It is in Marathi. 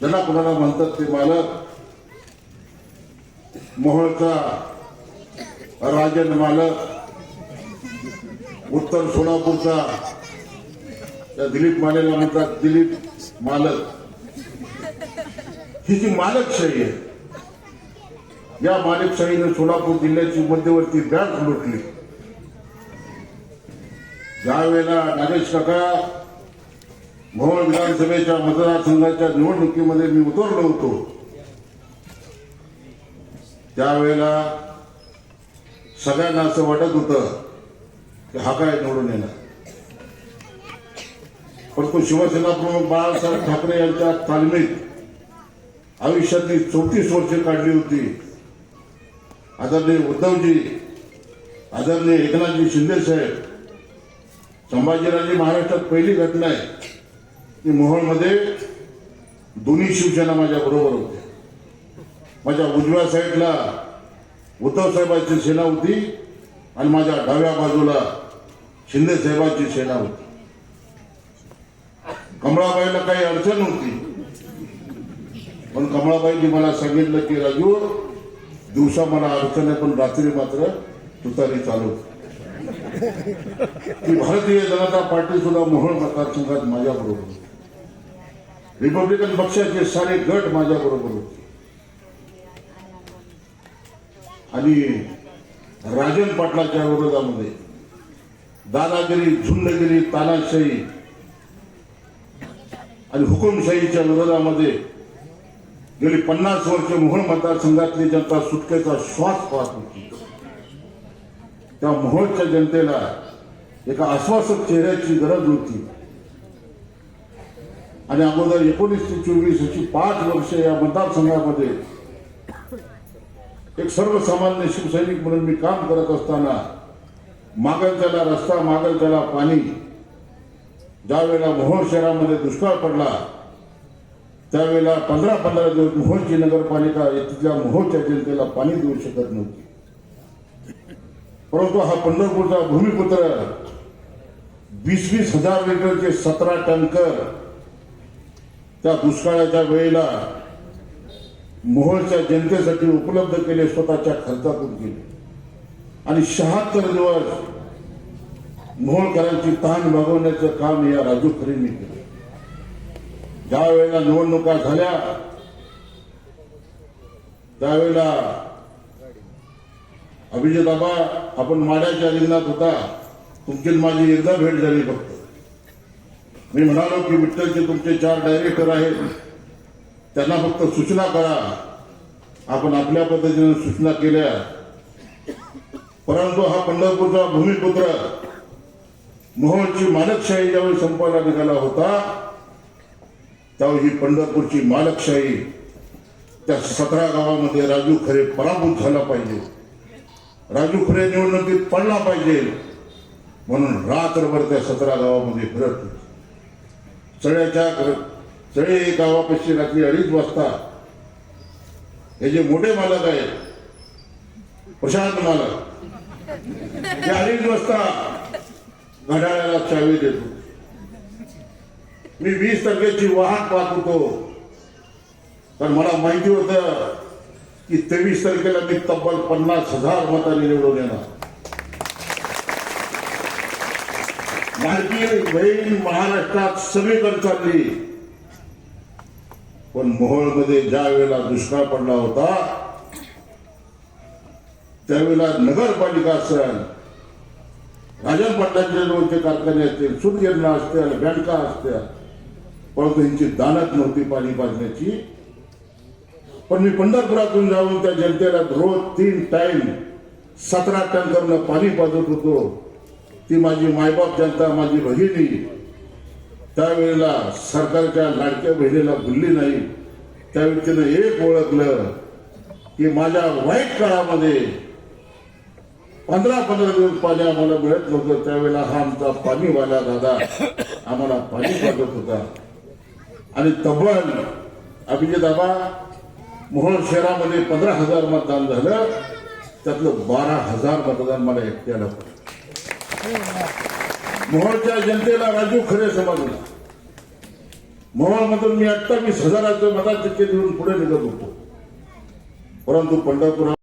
ज्यांना कोणाला म्हणतात ते मालक? मोहळचा राजन मालक. उत्तर सोलापूरचा त्या दिलीप मालेला म्हणतात दिलीप मालक. ही जी मालकशाही आहे या मालकशाहीने सोलापूर जिल्ह्याची मध्यवर्ती बँक लुटली. ज्या वेळेला नागेश काका मोहोळ विधानसभेच्या मतदारसंघाच्या निवडणुकीमध्ये मी उतरलो होतो. त्यावेळेला सगळ्यांना असं वाटत होतं की हा काय निवडून येणार. परंतु शिवसेना प्रमुख बाळासाहेब ठाकरे यांच्या तालमीत आयुष्यातली चौतीस वर्षे काढली होती. आदरणीय उद्धवजी आदरणीय एकनाथजी शिंदे साहेब संभाजीराजे महाराष्ट्रात पहिली घटना आहे. की मोहोळमध्ये दोन्ही शिवसेना माझ्या बरोबर होत्या. माझ्या उजव्या साईडला उद्धव साहेबांची सेना होती आणि माझ्या डाव्या बाजूला शिंदे साहेबांची सेना होती. कमळाबाईला काही अडचण होती. पण कमळाबाईंनी मला सांगितलं की राजू दिवसा मला अडचण आहे पण रात्री मात्र तुतारी चालू ती भारतीय जनता पार्टी सुद्धा मोहोळ मतदारसंघात माझ्या बरोबर होती. रिपब्लिकन पक्षाचे सारे गट माझ्या बरोबर होते. आणि राजन पाटलाच्या विरोधामध्ये दादागिरी झुंडगिरी तानाशाही आणि हुकुमशाहीच्या विरोधामध्ये गेली पन्नास वर्ष मोहोळ मतदारसंघातली जनता सुटकेचा श्वास पाहत होती. त्या मोहोळच्या जनतेला एका आश्वासक चेहऱ्याची गरज होती. आणि अगोदर एकोणीस ते चोवीस अशी पाच वर्ष या मतदारसंघामध्ये एक सर्वसामान्य शिवसैनिक म्हणून मी काम करत असताना मागल त्याला रस्ता मागल त्याला पाणी ज्यावेळेला मोहोळ शहरामध्ये दुष्काळ पडला त्यावेळेला पंधरा पंधरा दिवस मोहोळची नगरपालिका तिथल्या मोहोळच्या जनतेला पाणी देऊ शकत नव्हती. परंतु हा पंढरपूरचा भूमिपुत्र वीस वीस हजार लिटरचे सतरा टँकर त्या दुष्काळाच्या वेळेला मोहोळच्या जनतेसाठी उपलब्ध केले स्वतःच्या खर्चातून केले. आणि शहात्तर दिवस मोहोळकरांची तहान भागवण्याचं काम या राजू खरेंनी केलं. ज्या वेळेला निवडणुका झाल्या त्यावेळेला अभिजित बाबा आपण माड्याच्या रिंगणात होता तुमची माझी एकदा भेट झाली फक्त. मी म्हणालो की विठ्ठलचे तुमचे चार डायरेक्टर आहेत त्यांना फक्त सूचना करा. आपण आपल्या पद्धतीने सूचना केल्या. परंतु हा पंढरपूरचा भूमिपुत्र मोहोळची मालकशाही ज्यावेळी संपायला निघाला होता त्यावेळी ही पंढरपूरची मालकशाही त्या सतरा गावामध्ये राजू खरे पराभूत झाला पाहिजे. राजू खरे निवडणुकीत पडला पाहिजे. म्हणून रात्रभर त्या सतरा गावामध्ये फिरत होते. चढ्याच्या चळे गावापाशी रात्री अडीच वाजता हे जे मोठे मालक आहेत प्रशांत मालक ते अडीच वाजता घड्याळाला चावी देतो. मी वीस तारखेची वाहन पाहत होतो तर मला माहिती होतं की तेवीस तारखेला मी तब्बल पन्नास हजार मतांनी निवडून येणार. भारतीय बहीण महाराष्ट्रात सगळीकडे चालली. पण मोहोळमध्ये ज्या वेळेला दुष्काळ पडला होता त्यावेळेला नगरपालिका असेल राजन पाटलांचे कारखाने असतील सूर्यजना असतील बँका असत्या परंतु यांची दानत नव्हती पाणी पाजण्याची. पण मी पंढरपुरातून जाऊन त्या जनतेला रोज तीन टाइम सतरा टँकरनं पाणी पाजत होतो. ती माझी मायबाप जनता माझी बहिणी. त्यावेळेला सरकारच्या लाडक्या बहिणीला भुलली नाही. त्यावेळी तिनं एक ओळखलं की माझ्या वाईट काळामध्ये पंधरा पंधरा दिवस पाणी आम्हाला मिळत नव्हतं. त्यावेळेला हा आमचा पाणीवाला दादा आम्हाला पाणी पाठवत होता. आणि तब्बल अभिजित दाबा मोहोळ शहरामध्ये पंधरा हजार मतदान झालं. त्यातलं बारा हजार मतदान मला एकट्याला पडलं. मोहोळच्या जनतेला राजू खरे समजला मोहोळमधून मी अठ्ठावीस हजाराचं मताधिक्य देऊन पुढे निघत होतो. परंतु पंढरपुरात